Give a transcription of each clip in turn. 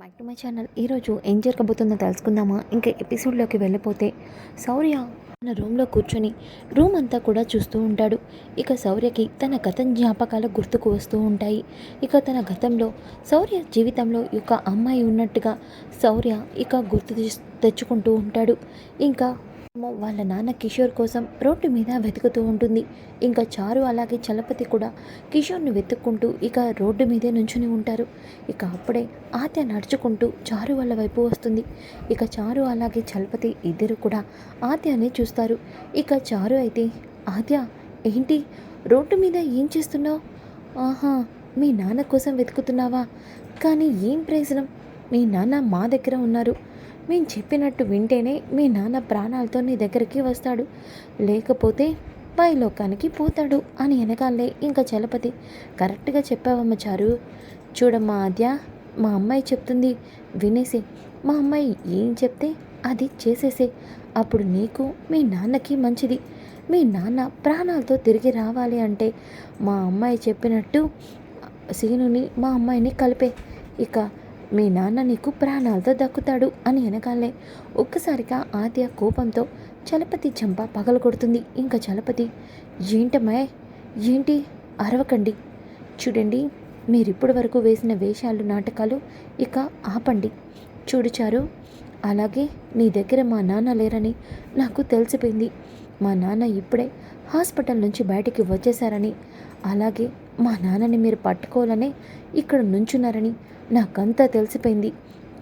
Back to my channel ఈరోజు ఏం జరగబోతుందో తెలుసుకుందామా? ఇంకా ఎపిసోడ్లోకి వెళ్ళిపోతే శౌర్య తన రూమ్లో కూర్చొని రూమ్ అంతా కూడా చూస్తూ ఉంటాడు. ఇక శౌర్యకి తన గతం జ్ఞాపకాలు గుర్తుకు వస్తూ ఉంటాయి. ఇక తన గతంలో శౌర్య జీవితంలో ఒక అమ్మాయి ఉన్నట్టుగా శౌర్య ఇక గుర్తు తెచ్చు- తెచ్చుకుంటూ ఉంటాడు. ఇంకా వాళ్ళ నాన్న కిషోర్ కోసం రోడ్డు మీద వెతుకుతూ ఉంటుంది. ఇంకా చారు అలాగే చలపతి కూడా కిషోర్ని వెతుక్కుంటూ ఇక రోడ్డు మీదే నుంచుని ఉంటారు. ఇక అప్పుడే ఆత్య నడుచుకుంటూ చారు వాళ్ళ వైపు వస్తుంది. ఇక చారు అలాగే చలపతి ఇద్దరు కూడా ఆత్యనే చూస్తారు. ఇక చారు అయితే ఆత్య ఏంటి? రోడ్డు మీద ఏం చేస్తున్నావు? ఆహా మీ నాన్న కోసం వెతుకుతున్నావా? కానీ ఏం ప్రయోజనం? మీ నాన్న మా దగ్గర ఉన్నారు. మేము చెప్పినట్టు వింటేనే మీ నాన్న ప్రాణాలతో నీ దగ్గరికి వస్తాడు. లేకపోతే పైలోకానికి పోతాడు అని వెనకాలే ఇంకా చలపతి. కరెక్ట్గా చెప్పావమ్మ చారు. చూడమ్మా ఆద్య మా అమ్మాయి చెప్తుంది. వినేసి మా అమ్మాయి ఏం చెప్తే అది చేసేసే. అప్పుడు నీకు మీ నాన్నకి మంచిది. మీ నాన్న ప్రాణాలతో తిరిగి రావాలి అంటే మా అమ్మాయి చెప్పినట్టు సీనుని మా అమ్మాయిని కలిపే. ఇక మీ నాన్న నీకు ప్రాణాలతో దక్కుతాడు అని వెనకాలే ఒక్కసారిగా ఆద్య కోపంతో చలపతి చంప పగలు కొడుతుంది ఇంకా చలపతి ఏంటమ్మాయ్? ఏంటి? అరవకండి. చూడండి మీరిప్పటి వరకు వేసిన వేషాలు నాటకాలు ఇక ఆపండి. చూడుచారు అలాగే నీ దగ్గర మా నాన్న లేరని నాకు తెలిసిపోయింది. మా నాన్న ఇప్పుడే హాస్పిటల్ నుంచి బయటికి వచ్చేసారని అలాగే మా నాన్నని మీరు పట్టుకోవాలనే ఇక్కడ నుంచున్నారని నాకంతా తెలిసిపోయింది.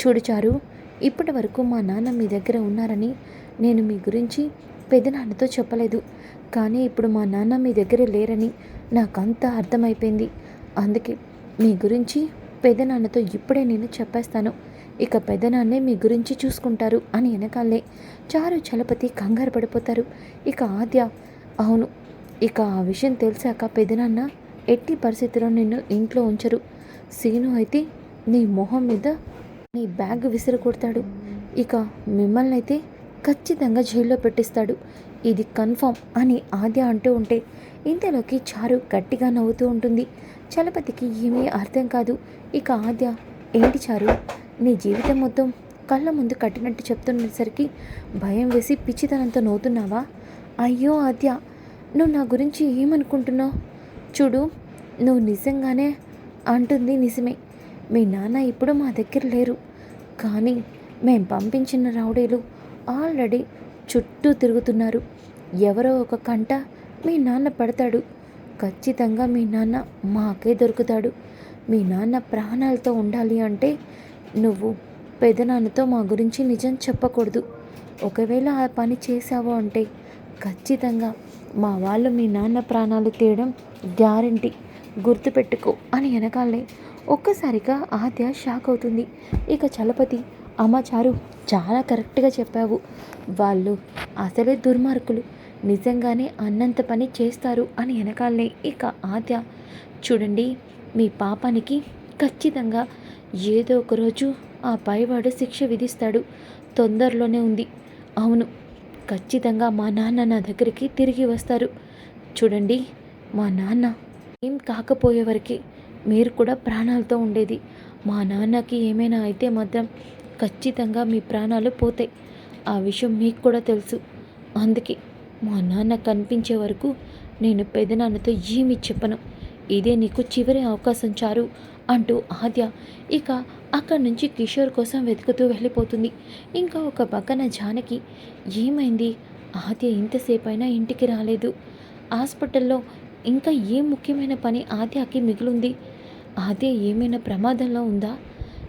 చూడు చారు ఇప్పటి వరకు మా నాన్న మీ దగ్గర ఉన్నారని నేను మీ గురించి పెదనాన్నతో చెప్పలేదు. కానీ ఇప్పుడు మా నాన్న మీ దగ్గర లేరని నాకంతా అర్థమైపోయింది. అందుకే మీ గురించి పెదనాన్నతో ఇప్పుడే నేను చెప్పేస్తాను. ఇక పెదనాన్నే మీ గురించి చూసుకుంటారు అని వెనకాలే చారు చలపతి కంగారు పడిపోతారు. ఇక ఆద్య అవును ఇక ఆ విషయం తెలిసాక పెదనాన్న ఎట్టి పరిస్థితిలో నిన్ను ఇంట్లో ఉంచరు. సీను అయితే నీ మొహం మీద నీ బ్యాగ్ విసిరకొడతాడు ఇక మిమ్మల్ని అయితే ఖచ్చితంగా జైల్లో పెట్టిస్తాడు. ఇది కన్ఫామ్ అని ఆద్య అంటూ ఉంటే ఇంతలోకి చారు గట్టిగా నవ్వుతూ ఉంటుంది. చలపతికి ఏమీ అర్థం కాదు. ఇక ఆద్య ఏంటి చారు? నీ జీవితం మొత్తం కళ్ళ ముందు కట్టినట్టు చెప్తున్నసరికి భయం వేసి పిచ్చితనంతో నవ్వుతున్నావా? అయ్యో ఆద్య నువ్వు నా గురించి ఏమనుకుంటున్నావు? చూడు నువ్వు నిజంగానే అంటుంది నిజమే. మీ నాన్న ఇప్పుడు మా దగ్గర లేరు. కానీ మేం పంపించిన రౌడీలు ఆల్రెడీ చుట్టూ తిరుగుతున్నారు. ఎవరో ఒక కంట మీ నాన్న పడతాడు. ఖచ్చితంగా మీ నాన్న మాకే దొరుకుతాడు. మీ నాన్న ప్రాణాలతో ఉండాలి అంటే నువ్వు పెదనాన్నతో మా గురించి నిజం చెప్పకూడదు. ఒకవేళ ఆ పని చేసావు అంటే ఖచ్చితంగా మా వాళ్ళు మీ నాన్న ప్రాణాలు తీయడం గ్యారంటీ. గుర్తుపెట్టుకో అని వెనకాలే ఒక్కసారిగా ఆద్య షాక్ అవుతుంది. ఇక చలపతి అమ్మ చారు చాలా కరెక్ట్గా చెప్పావు. వాళ్ళు అసలే దుర్మార్గులు. నిజంగానే అన్నంత పని చేస్తారు అని వెనకాలనే ఇక ఆద్య చూడండి మీ పాపానికి ఖచ్చితంగా ఏదో ఒక రోజు ఆ పైవాడు శిక్ష విధిస్తాడు. తొందరలోనే ఉంది. అవును ఖచ్చితంగా మా నాన్న నా దగ్గరికి తిరిగి వస్తారు. చూడండి మా నాన్న ఏం కాకపోయే వరకే మీరు కూడా ప్రాణాలతో ఉండేది. మా నాన్నకి ఏమైనా అయితే మాత్రం ఖచ్చితంగా మీ ప్రాణాలు పోతాయి. ఆ విషయం మీకు కూడా తెలుసు. అందుకే మా నాన్న కనిపించే వరకు నేను పెదనాన్నతో ఏమీ చెప్పను. ఇదే నీకు చివరి అవకాశం చారు అంటూ ఆద్య ఇక అక్కడి నుంచి కిషోర్ కోసం వెతుకుతూ వెళ్ళిపోతుంది. ఇంకా ఒక పక్కన జానకి ఏమైంది? ఆద్య ఇంతసేపు అయినా ఇంటికి రాలేదు. హాస్పిటల్లో ఇంకా ఏ ముఖ్యమైన పని ఆద్యకి మిగిలింది? ఆద్య ఏమైనా ప్రమాదంలో ఉందా?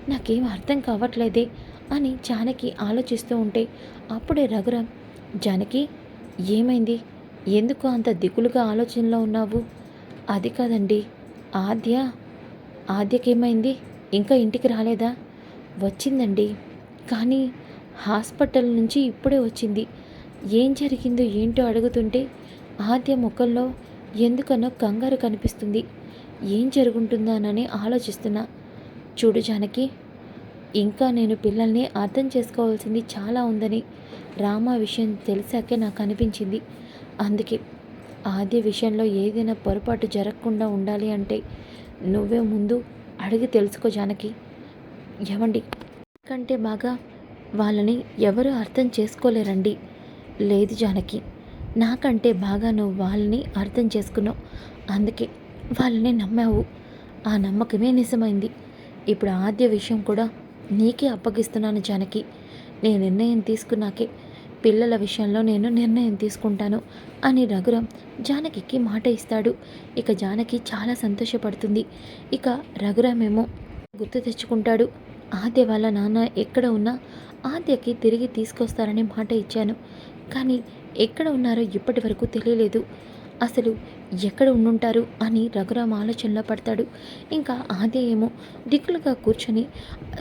నాకేం అర్థం కావట్లేదే అని జానకి ఆలోచిస్తూ ఉంటే అప్పుడే రఘురామ్ జానకి ఏమైంది? ఎందుకు అంత దిగులుగా ఆలోచనలో ఉన్నావు? అది కాదండి. ఆద్య ఆద్యకేమైంది? ఇంకా ఇంటికి రాలేదా? వచ్చిందండి. కానీ హాస్పిటల్ నుంచి ఇప్పుడే వచ్చింది. ఏం జరిగిందో ఏంటో అడుగుతుంటే ఆద్య ముఖంలో ఎందుకనో కంగారు కనిపిస్తుంది. ఏం జరుగుంటుందానని ఆలోచిస్తున్నా. చూడు జానకి ఇంకా నేను పిల్లల్ని అర్థం చేసుకోవాల్సింది చాలా ఉందని రామ విషయం తెలిసాకే నాకు అనిపించింది. అందుకే ఆద్య విషయంలో ఏదైనా పొరపాటు జరగకుండా ఉండాలి అంటే నువ్వే ముందు అడిగి తెలుసుకో జానకి. ఏమండి కంటే బాగా వాళ్ళని ఎవరు అర్థం చేసుకోలేరండి. లేదు జానకి నాకంటే బాగా నువ్వు వాళ్ళని అర్థం చేసుకున్నావు. అందుకే వాళ్ళని నమ్మావు. ఆ నమ్మకమే నిజమైంది. ఇప్పుడు ఆద్య విషయం కూడా నీకే అప్పగిస్తున్నాను జానకి. నేను నిర్ణయం తీసుకున్నాకే పిల్లల విషయంలో నేను నిర్ణయం తీసుకుంటాను అని రఘురాం జానకికి మాట ఇస్తాడు. ఇక జానకి చాలా సంతోషపడుతుంది. ఇక రఘురామేమో గుర్తు తెచ్చుకుంటాడు. ఆద్య వాళ్ళ నాన్న ఎక్కడ ఉన్నా ఆద్యకి తిరిగి తీసుకొస్తారని మాట ఇచ్చాను. కానీ ఎక్కడ ఉన్నారో ఇప్పటి వరకు తెలియలేదు. అసలు ఎక్కడ ఉండుంటారు అని రఘురామ్ ఆలోచనలో పడతాడు. ఇంకా ఆద్య ఏమో దిక్కులుగా కూర్చొని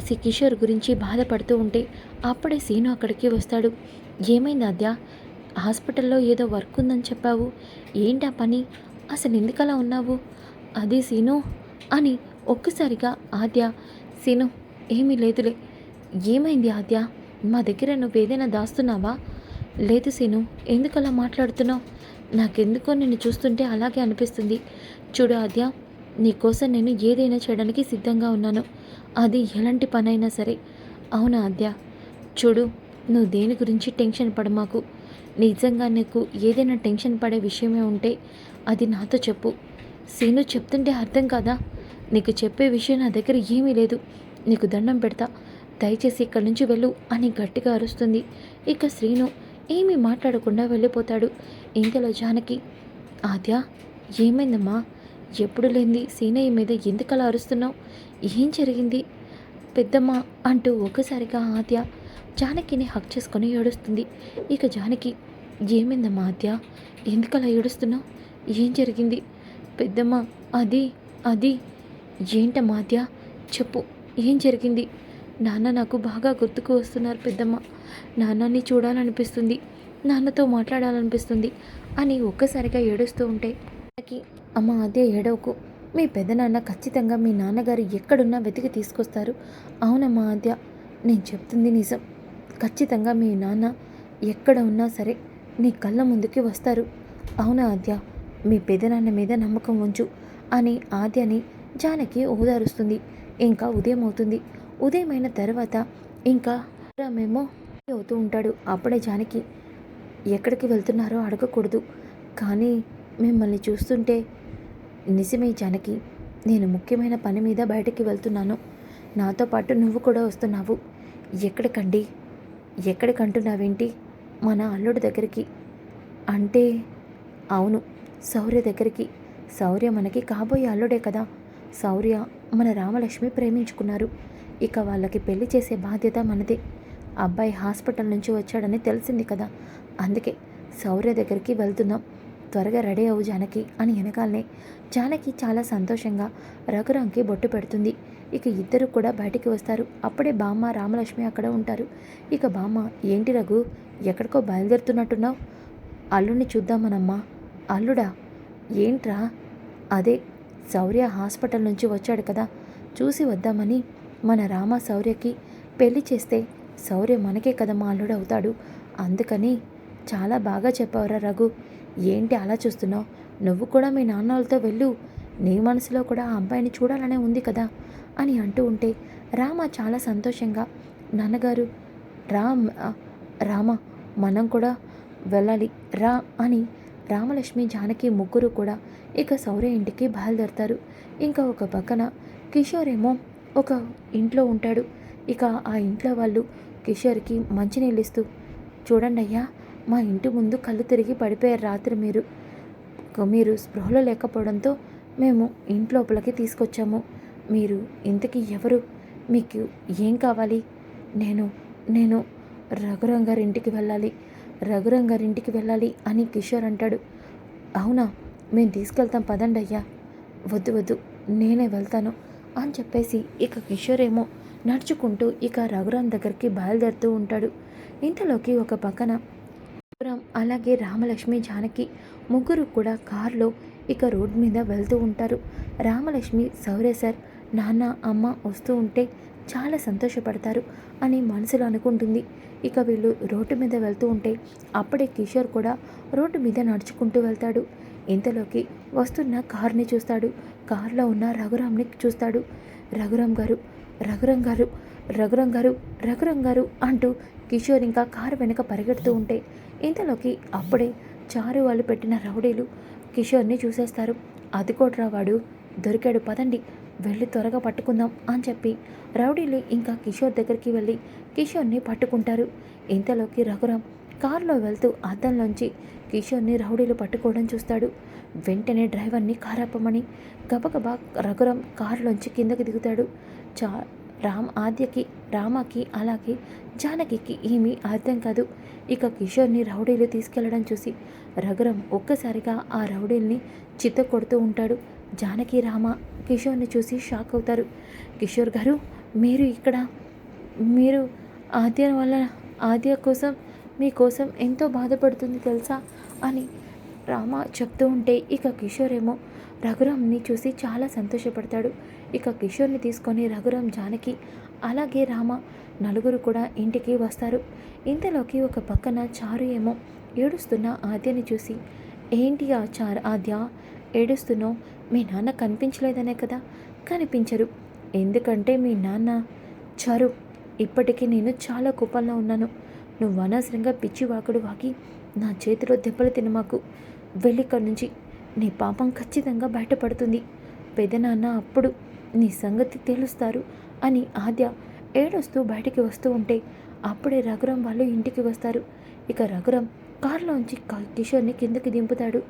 శ్రీ కిషోర్ గురించి బాధపడుతూ ఉంటే అప్పుడే సీను అక్కడికి వస్తాడు. ఏమైంది ఆద్య? హాస్పిటల్లో ఏదో వర్క్ ఉందని చెప్పావు. ఏంటా పని? అసలు ఎందుకలా ఉన్నావు? అది సీను అని ఒక్కసారిగా ఆద్య సీను ఏమీ లేదులే. ఏమైంది ఆద్య? మా దగ్గర నువ్వు ఏదైనా దాస్తున్నావా? లేదు సీను ఎందుకలా మాట్లాడుతున్నావు? నాకెందుకో నిన్ను చూస్తుంటే అలాగే అనిపిస్తుంది. చూడు ఆద్య నీకోసం నేను ఏదైనా చేయడానికి సిద్ధంగా ఉన్నాను. అది ఎలాంటి పనైనా సరే. అవునా ఆద్య? చూడు నువ్వు దేని గురించి టెన్షన్ పడమాకు? నిజంగా నీకు ఏదైనా టెన్షన్ పడే విషయమే ఉంటే అది నాతో చెప్పు. సీను చెప్తుంటే అర్థం కాదా? నీకు చెప్పే విషయం నా దగ్గర ఏమీ లేదు. నీకు దండం పెడతా. దయచేసి ఇక్కడి నుంచి వెళ్ళు అని గట్టిగా అరుస్తుంది. ఇక శ్రీను ఏమీ మాట్లాడకుండా వెళ్ళిపోతాడు. ఇంతలో జానకి ఆద్య ఏమైందమ్మా? ఎప్పుడు లేనిది సీనయ్య మీద ఎందుకలా అరుస్తున్నావు? ఏం జరిగింది? పెద్దమ్మ అంటూ ఒక్కసారిగా ఆద్య జానకిని హక్ చేసుకొని ఏడుస్తుంది. ఇక జానకి ఏమైందమ్మా ఆద్య? ఎందుకలా ఏడుస్తున్నావు? ఏం జరిగింది? పెద్దమ్మ అది అది ఏంటమ్మా ఆద్య? చెప్పు ఏం జరిగింది? నాన్న నాకు బాగా గుర్తుకు వస్తున్నారు పెద్దమ్మ. నాన్నని చూడాలనిపిస్తుంది నాన్నతో మాట్లాడాలనిపిస్తుంది అని ఒక్కసారిగా ఏడుస్తూ ఉంటే నాకి అమ్మ అదే ఏడవకు. మీ పెదనాన్న ఖచ్చితంగా మీ నాన్నగారు ఎక్కడున్నా వెతికి తీసుకొస్తారు. అవునమ్మా ఆద్య నేను చెప్తుంది నిజం. ఖచ్చితంగా మీ నాన్న ఎక్కడ ఉన్నా సరే నీ కళ్ళ ముందుకి వస్తారు. అవునా ఆద్య? మీ పెదనాన్న మీద నమ్మకం ఉంచు అని ఆద్యని జానకి ఓదారుస్తుంది. ఇంకా ఉదయం అవుతుంది. ఉదయమైన తర్వాత ఇంకా రామేమో అవుతూ ఉంటాడు. అప్పుడే జానకి ఎక్కడికి వెళ్తున్నారో అడగకూడదు. కానీ మిమ్మల్ని చూస్తుంటే నిజమే జానకి నేను ముఖ్యమైన పని మీద బయటకి వెళ్తున్నాను. నాతో పాటు నువ్వు కూడా వస్తున్నావు. ఎక్కడికండి? ఎక్కడికంటున్నావేంటి? మన అల్లుడి దగ్గరికి. అంటే అవును శౌర్య దగ్గరికి. శౌర్య మనకి కాబోయే అల్లుడే కదా. శౌర్య మన రామలక్ష్మి ప్రేమించుకున్నారు. ఇక వాళ్ళకి పెళ్ళి చేసే బాధ్యత మనదే. అబ్బాయి హాస్పిటల్ నుంచి వచ్చాడని తెలిసింది కదా. అందుకే శౌర్య దగ్గరికి వెళ్తున్నాం. త్వరగా రెడీ అవు జానకి అని వెనకాలనే. జానకి చాలా సంతోషంగా రఘురాంకి బొట్టు పెడుతుంది. ఇక ఇద్దరు కూడా బయటికి వస్తారు. అప్పుడే బామ్మ రామలక్ష్మి అక్కడ ఉంటారు. ఇక బామ్మ ఏంటి రఘు ఎక్కడికో బయలుదేరుతున్నట్టున్నావు? అల్లుడిని చూద్దామనమ్మా. అల్లుడా ఏంట్రా? అదే శౌర్య హాస్పిటల్ నుంచి వచ్చాడు కదా చూసి వద్దామని మన రామ శౌర్యకి పెళ్ళి చేస్తే శౌర్య మనకే కదా మా అల్లుడు అవుతాడు. అందుకని చాలా బాగా చెప్పావురా రఘు. ఏంటి అలా చూస్తున్నావు? నువ్వు కూడా మీ నాన్న వాళ్ళతో వెళ్ళు. నీ మనసులో కూడా ఆ అబ్బాయిని చూడాలనే ఉంది కదా? అని అంటూ ఉంటే రామ చాలా సంతోషంగా నాన్నగారు రామ్ రామ మనం కూడా వెళ్ళాలి రా అని రామలక్ష్మి జానకి ముగ్గురు కూడా ఇక సౌర్య ఇంటికి బయలుదేరతారు. ఇంకా ఒక పక్కన కిషోర్ ఏమో ఒక ఇంట్లో ఉంటాడు. ఇక ఆ ఇంట్లో వాళ్ళు కిషోర్కి మంచినీళ్ళు ఇస్తూ చూడండి అయ్యా మా ఇంటి ముందు కళ్ళు తిరిగి పడిపోయారు రాత్రి మీరు. మీరు స్పృహలో లేకపోవడంతో మేము ఇంట్లోపలికి తీసుకొచ్చాము. మీరు ఇంతకీ ఎవరు? మీకు ఏం కావాలి? నేను నేను రఘురాం వెళ్ళాలి. రఘురాం వెళ్ళాలి అని కిషోర్ అంటాడు. అవునా మేము తీసుకెళ్తాం పదండి అయ్యా. వద్దు వద్దు నేనే వెళ్తాను అని చెప్పేసి ఇక కిషోర్ ఏమో నడుచుకుంటూ ఇక రఘురాం దగ్గరికి బయలుదేరుతూ ఉంటాడు. ఇంతలోకి ఒక పక్కన రఘురాం అలాగే రామలక్ష్మి జానకి ముగ్గురు కూడా కారులో ఇక రోడ్ మీద వెళ్తూ ఉంటారు. రామలక్ష్మి సౌరే సార్ నాన్న అమ్మ వస్తూ ఉంటే చాలా సంతోషపడతారు అని మనసులో అనుకుంటుంది. ఇక వీళ్ళు రోడ్డు మీద వెళ్తూ ఉంటే అప్పుడే కిషోర్ కూడా రోడ్డు మీద నడుచుకుంటూ వెళ్తాడు. ఇంతలోకి వస్తున్న కార్ని చూస్తాడు. కారులో ఉన్న రఘురామ్ని చూస్తాడు. రఘురామ్ గారు రఘురామ్ గారు రఘురం గారు రఘురం గారు అంటూ కిషోర్ ఇంకా కారు వెనుక పరిగెడుతూ ఉంటే ఇంతలోకి అప్పుడే చారు వాళ్ళు పెట్టిన రౌడీలు కిషోర్ని చూసేస్తారు. అది కూడా వాడు దొరికాడు పదండి. వెళ్ళి త్వరగా పట్టుకుందాం అని చెప్పి రౌడీలు ఇంకా కిషోర్ దగ్గరికి వెళ్ళి కిషోర్ని పట్టుకుంటారు. ఇంతలోకి రఘురామ్ కారులో వెళ్తూ అద్దంలోంచి కిషోర్ని రౌడీలు పట్టుకోవడం చూస్తాడు. వెంటనే డ్రైవర్ని కారాపమని గబగబా రఘురామ్ కారులోంచి కిందకి దిగుతాడు. చా రామ్ ఆద్యకి రామకి అలాగే జానకికి ఏమీ అర్థం కాదు. ఇక కిషోర్ని రౌడీలు తీసుకెళ్ళడం చూసి రఘురం ఒక్కసారిగా ఆ రౌడీల్ని చిత్త కొడుతూ ఉంటాడు. జానకి రామ కిషోర్ని చూసి షాక్ అవుతారు. కిషోర్ గారు మీరు ఇక్కడ మీరు ఆద్య వల్ల ఆద్య కోసం మీకోసం ఎంతో బాధపడుతుంది తెలుసా? అని రామ చెప్తూ ఉంటే ఇక కిషోర్ ఏమో రఘురామ్ని చూసి చాలా సంతోషపడతాడు. ఇక కిషోర్ని తీసుకొని రఘురామ్ జానకి అలాగే రామ నలుగురు కూడా ఇంటికి వస్తారు. ఇంతలోకి ఒక పక్కన చారు ఏమో ఏడుస్తున్న ఆద్యని చూసి ఏంటి ఆ చారు ఆద్య? ఏడుస్తున్నావు? మీ నాన్న కనిపించలేదనే కదా? కనిపించరు. ఎందుకంటే మీ నాన్న చారు ఇప్పటికీ నేను చాలా కోపంలో ఉన్నాను. నువ్వు అనవసరంగా పిచ్చి వాకుడు వాకి నా చేతిలో దెబ్బలు తినమాకు వెళ్ళిక్కడి నుంచి. నీ పాపం ఖచ్చితంగా బయటపడుతుంది. పెదనాన్న అప్పుడు నీ సంగతి తెలుస్తారు అని ఆద్య ఏడుస్తూ బయటికి వస్తూ ఉంటే అప్పుడే రఘురం వాళ్ళు ఇంటికి వస్తారు. ఇక రఘురం కారులోంచి కిషోర్ని కిందకి దింపుతాడు.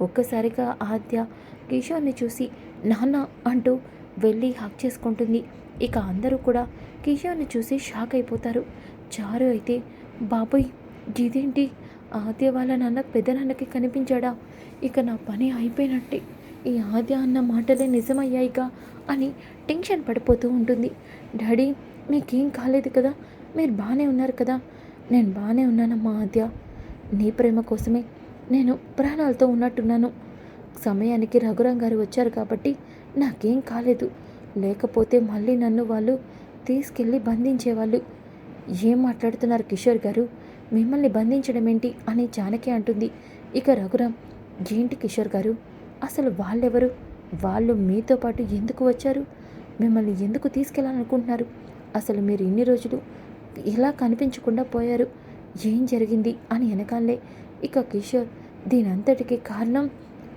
ఒక్కసారిగా ఆద్య కిషోర్ని చూసి నాన్న అంటూ వెళ్ళి హక్ చేసుకుంటుంది. ఇక అందరూ కూడా కిషోర్ని చూసి షాక్ అయిపోతారు. చారు అయితే బాబోయ్ ఇదేంటి? ఆద్య వాళ్ళ నాన్న పెద్దనాన్నకి కనిపించాడా? ఇక నా పని అయిపోయినట్టే. ఈ ఆద్య అన్న మాటలే నిజమయ్యాయిగా అని టెన్షన్ పడిపోతూ ఉంటుంది. డాడీ మీకేం కాలేదు కదా? మీరు బాగానే ఉన్నారు కదా? నేను బాగానే ఉన్నానమ్మా ఆద్య. నీ ప్రేమ కోసమే నేను ప్రాణాలతో ఉన్నట్టున్నాను. సమయానికి రఘురాం గారు వచ్చారు కాబట్టి నాకేం కాలేదు. లేకపోతే మళ్ళీ నన్ను వాళ్ళు తీసుకెళ్ళి బంధించేవాళ్ళు. ఏం మాట్లాడుతున్నారు కిషోర్ గారు? మిమ్మల్ని బంధించడం ఏంటి? అని జానకి అంటుంది. ఇక రఘురామ్ ఏంటి కిషోర్ గారు? అసలు వాళ్ళెవరు? వాళ్ళు మీతో పాటు ఎందుకు వచ్చారు? మిమ్మల్ని ఎందుకు తీసుకెళ్ళాలనుకుంటున్నారు అసలు మీరు ఇన్ని రోజులు ఎలా కనిపించకుండా పోయారు. ఏం జరిగింది? అని వెనకాలే ఇక కిషోర్ దీనంతటికి కారణం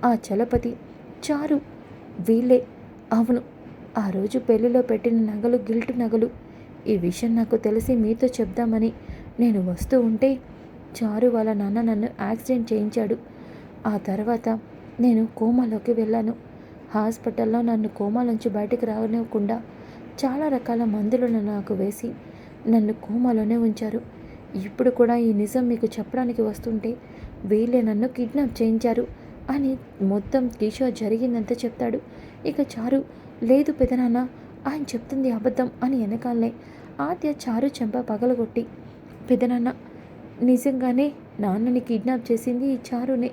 ఆ చలపతి. చారు వీళ్ళే. అవును ఆ రోజు పెళ్ళిలో పెట్టిన నగలు గిల్ట్ నగలు. ఈ విషయం నాకు తెలిసి మీతో చెప్దామని నేను వస్తూ ఉంటే చారు వాళ్ళ నాన్న నన్ను యాక్సిడెంట్ చేయించాడు. ఆ తర్వాత నేను కోమాలోకి వెళ్ళాను. హాస్పిటల్లో నన్ను కోమా నుంచి బయటకు రానివ్వకుండా చాలా రకాల మందులను నాకు వేసి నన్ను కోమాలోనే ఉంచారు. ఇప్పుడు కూడా ఈ నిజం మీకు చెప్పడానికి వస్తుంటే వీళ్ళే నన్ను కిడ్నాప్ చేయించారు అని మొత్తం కిషోర్ జరిగిందంతా చెప్తాడు. ఇక చారు లేదు పెదనాన్న ఆయన చెప్తుంది అబద్ధం అని వెనకాలనే ఆద్య చారు చెంప పగలగొట్టి పెదనాన్న నిజంగానే నాన్నని కిడ్నాప్ చేసింది ఈ చారునే.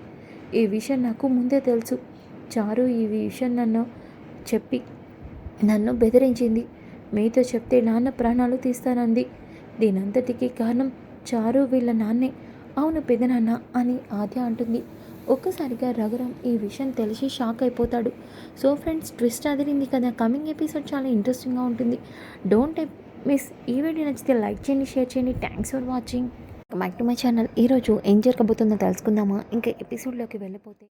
ఈ విషయం నాకు ముందే తెలుసు. చారు ఈ విషయం నన్ను చెప్పి నన్ను బెదిరించింది. మీతో చెప్తే నాన్న ప్రాణాలు తీస్తానంది. దీనంతటికీ కారణం చారు వీళ్ళ నాన్నే. అవును పెదనాన్న అని ఆద్య అంటుంది. ఒక్కసారిగా రఘురామ్ ఈ విషయం తెలిసి షాక్ అయిపోతాడు. సో ఫ్రెండ్స్ ట్విస్ట్ అదిరింది కదా. కమింగ్ ఎపిసోడ్ చాలా ఇంట్రెస్టింగ్గా ఉంటుంది. డోంట్ మిస్ ఈ వీడియో నచ్చితే లైక్ చేయండి షేర్ చేయండి. Thanks for watching back to my channel ఈరోజు ఏం జరగబోతుందో తెలుసుకుందామా? ఇంకా ఎపిసోడ్లోకి వెళ్ళిపోతే